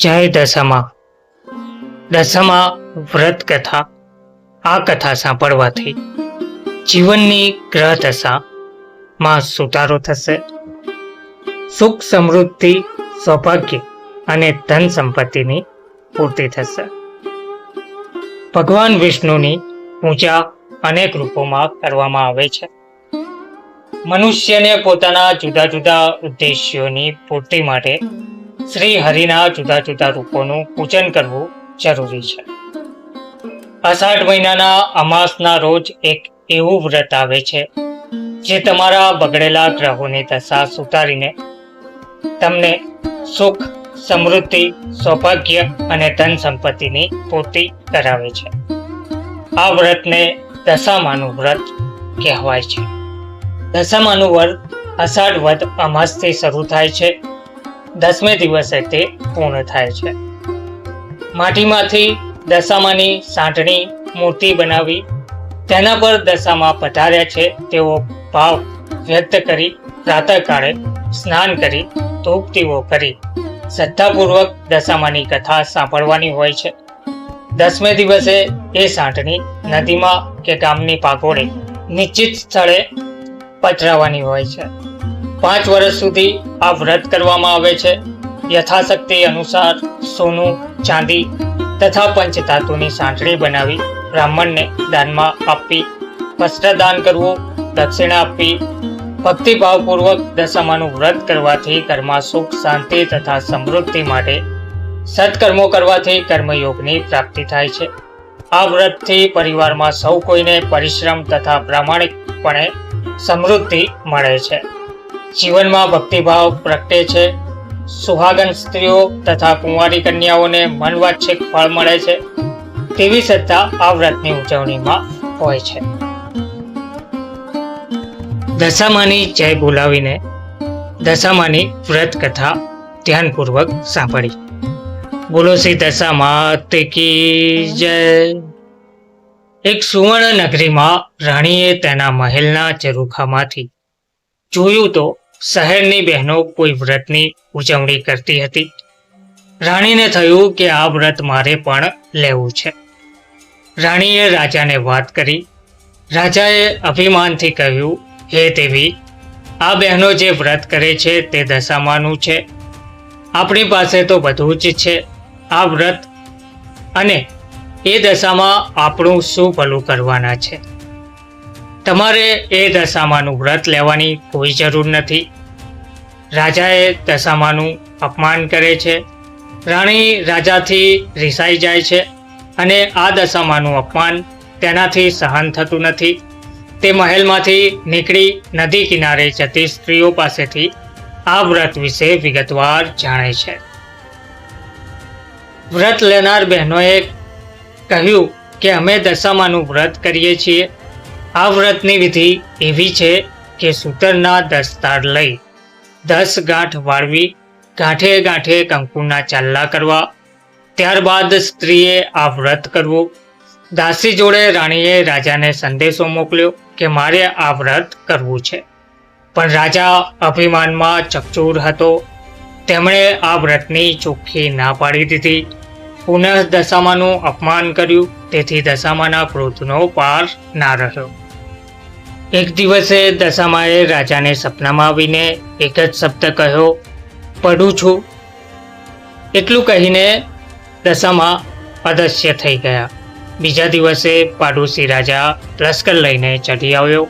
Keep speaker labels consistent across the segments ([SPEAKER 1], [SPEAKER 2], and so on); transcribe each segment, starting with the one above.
[SPEAKER 1] જય દશમા. દશમા વ્રત કથા આ કથા સાંભળવાથી જીવનની ગ્રહ દશામાં સુધારો થશે. સુખ સમૃદ્ધિ, સૌભાગ્ય અને ધન સંપત્તિની પૂર્તિ થશે. ભગવાન વિષ્ણુની પૂજા અનેક રૂપોમાં કરવામાં આવે છે. મનુષ્યને પોતાના જુદા જુદા ઉદ્દેશ્યોની પૂર્તિ માટે શ્રી હરિના જુદા જુદા રૂપોનું પૂજન કરવું જરૂરી છે. અષાઢ મહિનાના અમાસના રોજ એક એવું વ્રત આવે છે, જે તમારા બગડેલા ગ્રહોની દશા સુધારીને તમને સુખ, સમૃદ્ધિ, સૌભાગ્ય અને ધન સંપત્તિની પૂર્તિ કરાવે છે. આ વ્રતને દશામાનું વ્રત કહેવાય છે. દશામાનું વ્રત અષાઢ વદ અમાસથી શરૂ થાય છે દસમે દિવસે તે પૂર્ણ થાય છે. માટીમાંથી દશામાની સાંટણી મૂર્તિ બનાવી તેના પર દશામાં પધાર્યા છે તેવો ભાવ વ્યક્ત કરી પ્રાતઃકાળે સ્નાન કરી ધૂપતીઓ કરી શ્રદ્ધાપૂર્વક દશામાની કથા સાંભળવાની હોય છે. દસમે દિવસે એ સાંટણી નદીમાં કે ગામની પાકોડે નિશ્ચિત સ્થળે પધરાવવાની હોય છે. પાંચ વર્ષ સુધી આ વ્રત કરવામાં આવે છે. યથાશક્તિ અનુસાર સોનું, ચાંદી તથા પંચધાતુની સાંકળી બનાવી બ્રાહ્મણને દાનમાં આપવી વસ્ત્રદાન કરવું, દક્ષિણા આપવી ભક્તિભાવપૂર્વક દશામાનું વ્રત કરવાથી ઘરમાં સુખ, શાંતિ તથા સમૃદ્ધિ માટે સત્કર્મો કરવાથી કર્મયોગની પ્રાપ્તિ થાય છે. આ વ્રતથી પરિવારમાં સૌ કોઈને પરિશ્રમ તથા પ્રામાણિકપણે સમૃદ્ધિ મળે છે. જીવનમાં ભક્તિભાવ પ્રગટે છે. સુહાગન સ્ત્રીઓ તથા કુંવારી કન્યાઓને મનવાચ્છિક ફળ મળે છે. તેવી શ્રદ્ધા આ વ્રતની ઉજવણીમાં હોય છે. દશામાની જય બોલાવીને દશામાની વ્રત કથા ધ્યાનપૂર્વક સાંભળી. બોલો શ્રી દશામાત કી જય. એક સુવર્ણ નગરીમાં રાણીએ તેના મહેલના ઝરૂખામાંથી જોયું તો શહેરની બહેનો કોઈ વ્રતની ઉજવણી કરતી હતી. રાણીને થયું કે આ વ્રત મારે પણ લેવું છે. રાણીએ રાજાને વાત કરી. રાજાએ અભિમાનથી કહ્યું, હે દેવી, આ બહેનો જે વ્રત કરે છે તે દશામાનું છે. આપણી પાસે તો બધું જ છે. આ વ્રત અને એ દશામાં આપણું શું ભલું કરવાના છે? તમારે એ દશામાનું વ્રત લેવાની કોઈ જરૂર નથી. રાજાએ દશામાનું અપમાન કરે છે. રાણી રાજાથી રિસાઈ જાય છે અને આ દશામાનું અપમાન તેનાથી સહન થતું નથી. તે મહેલમાંથી નીકળી નદી કિનારે જતી સ્ત્રીઓ પાસેથી આ વ્રત વિશે વિગતવાર જાણે છે. વ્રત લેનાર બહેનોએ કહ્યું કે અમે દશામાનું વ્રત કરીએ છીએ. આ વ્રતની વિધિ એવી છે કે સૂતરના દસ તાર લઈ દસ ગાંઠ વાળવી, ગાંઠે ગાંઠે કંકુના ચાલ્લા કરવા. ત્યારબાદ સ્ત્રીએ આ વ્રત કરવું. દાસી જોડે રાણીએ રાજાને સંદેશો મોકલ્યો કે મારે આ વ્રત કરવું છે. પણ રાજા અભિમાનમાં ચકચૂર હતો. તેમણે આ વ્રતની ચોખ્ખી ના પાડી દીધી. પુનઃ દશામાનું અપમાન કર્યું, તેથી દશામાના ક્રોધનો પાર ના રહ્યો. એક દિવસે દશામાએ રાજાને સપનામાં આવીને એક જ શબ્દ કહ્યો, પડું છું. એટલું કહીને દશામાં અદશ્ય થઈ ગયા. બીજા દિવસે પાડોશી રાજા લશ્કર લઈને ચઢી આવ્યો.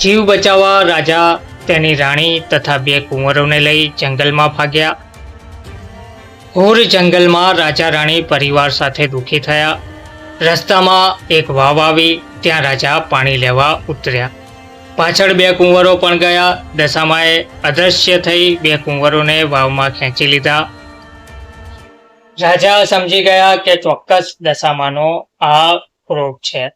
[SPEAKER 1] જીવ બચાવવા રાજા તેની રાણી તથા બે કુંવરોને લઈ જંગલમાં ભાગ્યા. ઘોર જંગલમાં રાજા રાણી પરિવાર સાથે દુઃખી થયા. રસ્તામાં એક વાવ આવી, ત્યાં રાજા પાણી લેવા ઉતર્યા. પાછળ બે કુંવરો પણ ગયા. દશામાએ અદૃશ્ય થઈ બે કુંવરોને વાવમાં ખેંચી લીધા. રાજા સમજી ગયા કે ચોક્કસ દશામાનો આ ક્રોધ છે.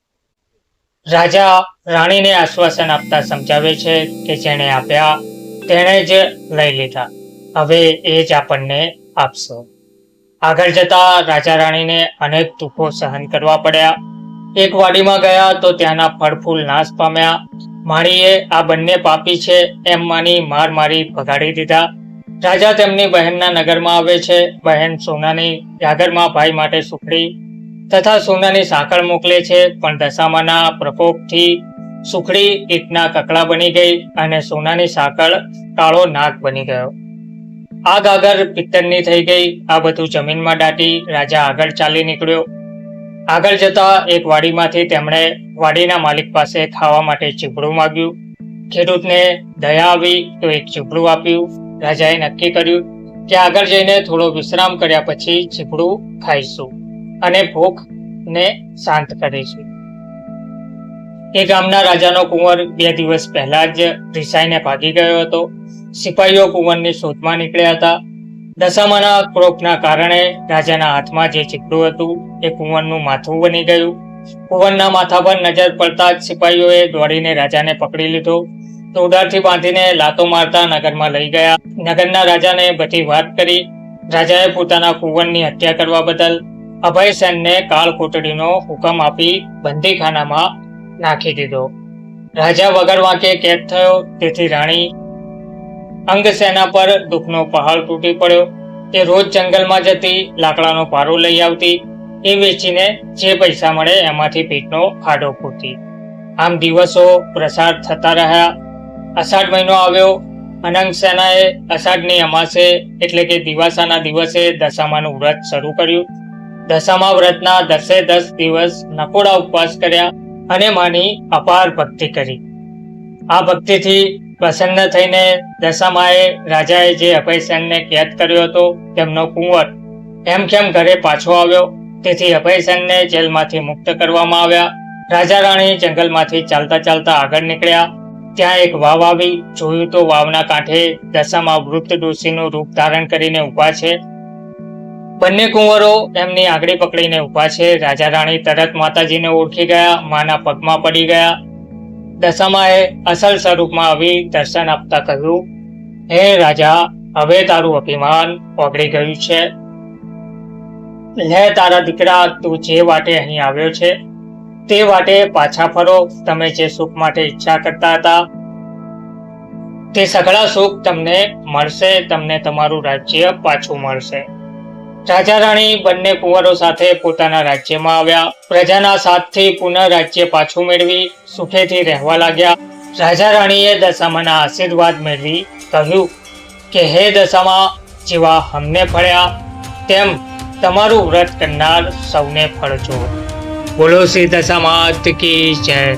[SPEAKER 1] રાજા રાણીને આશ્વાસન આપતા સમજાવે છે કે જેણે આપ્યા, તેણે જ લઈ લીધા. હવે એ જ આપણને આપશો. આગળ જતા રાજા રાણીને અનેક દુઃખો સહન કરવા પડ્યા. એક વાડીમાં ગયા તો ત્યાંના ફળ ફૂલ નાશ પામ્યા. માણીએ, આ બંને પાપી છે, એમ માની માર મારી ભગાડી દીધા. રાજા તેમની બહેનના નગરમાં આવે છે. બહેન સોનાની જાગરમાં ભાઈ માટે સુખડી તથા સોનાની સાંકળ મોકલે છે, પણ દશામાના પ્રકોપથી સુખડી ઈટના કકડા બની ગઈ અને સોનાની સાંકળ કાળો નાગ બની ગયો. આ ગાગર પિત્તળની થઈ ગઈ. આ બધું જમીનમાં દાટી રાજા આગળ ચાલી નીકળ્યો. આગળ જતા એક વાડીમાંથી તેમણે વાડીના માલિક પાસે ખાવા માટે ચીપડું માંગ્યું. ખેડૂતને દયા આવી તો એક ચીપડું આપ્યું. રાજાએ નક્કી કર્યું કે આગળ જઈને થોડો વિશ્રામ કર્યા પછી ચીપડું ખાઈશું અને ભૂખને શાંત કરીશું. એ ગામના રાજાનો કુંવર બે દિવસ પહેલા જ રિસાઈને ભાગી ગયો હતો. સિપાહીઓ કુંવરની શોધમાં નીકળ્યા હતા. દશામાના ક્રોપના કારણે રાજાના હાથમાં જે ચીકડું હતું એ કુંવરનું માથું બની ગયું. કુંવરના માથા પર નજર પડતા જ સિપાહીઓએ દોડીને રાજાને પકડી લીધો. દોડાથી બાંધીને લાતો મારતા નગરમાં લઈ ગયા. નગરના રાજાને બધી વાત કરી. રાજાએ પોતાના કુંવરની હત્યા કરવા બદલ અભય સેનને કાળ કોટડીનો હુકમ આપી બંદીખાનામાં નાખી દીધો. રાજા વગર વાંકે કેદ થયો, તેથી રાણી અંગસેના પર દુઃખનો પહાડ તૂટી પડ્યો. તે રોજ જંગલમાં જતી લાકડાનો પારો લઈ આવતી. એ વેચીને જે પૈસા મળે એમાંથી પેટનો ખાડો પૂરતી આમ દિવસો પ્રસાર થતા રહ્યા. અષાઢ મહિનો આવ્યો અનંગ સેનાએ અષાઢની અમાસે એટલે કે દિવાસાના દિવસે દશામાનું વ્રત શરૂ કર્યું. દશામા વ્રતના દસે દસ દિવસ નકોડા ઉપવાસ કર્યા અને માની અપાર ભક્તિ કરી. આ ભક્તિથી પ્રસન્ન થઈને દશામાએ રાજાએ જે અભયસેનને કેદ કર્યો હતો, તેમનો કુંવર, એમ કેમ ઘરે પાછો આવ્યો? તેથી અભયસેનને જેલમાંથી મુક્ત કરવામાં આવ્યા. રાજા રાણી જંગલમાંથી ચાલતા ચાલતા આગળ નીકળ્યા. ત્યાં એક વાવ આવી, જોયું તો વાવના કાંઠે દશામાં વૃદ્ધ ડોશીનું રૂપ ધારણ કરીને ઊભા છે. બંને કુંવરો એમની આંગળી પકડીને ઊભા છે. રાજા રાણી તરત માતાજીને ઓળખી ગયા, માના પગમાં પડી ગયા. દશામાએ અસલ સ્વરૂપમાં આવી દર્શન આપતા કહ્યું, હે રાજા, હવે તારું અભિમાન ઓગળી ગયું છે. લે તારા દીકરા, તું જે વાટે અહીં આવ્યો છે, તે વાટે પાછા ફરો. તમે જે સુખ માટે ઈચ્છા કરતા હતા, તે સઘળા સુખ તમને મળશે, તમને તમારું રાજ્ય પાછું મળશે. રાજા રાણી બંને કુંવરો સાથે પોતાના રાજ્યમાં આવ્યા. પ્રજાના સાથથી પુનઃ રાજ્ય પાછું મેળવી સુખેથી રહેવા લાગ્યા. રાજા રાણીએ દશામાના આશીર્વાદ મેળવી કહ્યું કે, હે દશામાં, જેવા હમને ફળ્યા. તેમ તમારું વ્રત કરનાર સૌને ફળજો બોલો શ્રી દશામાત કી જય.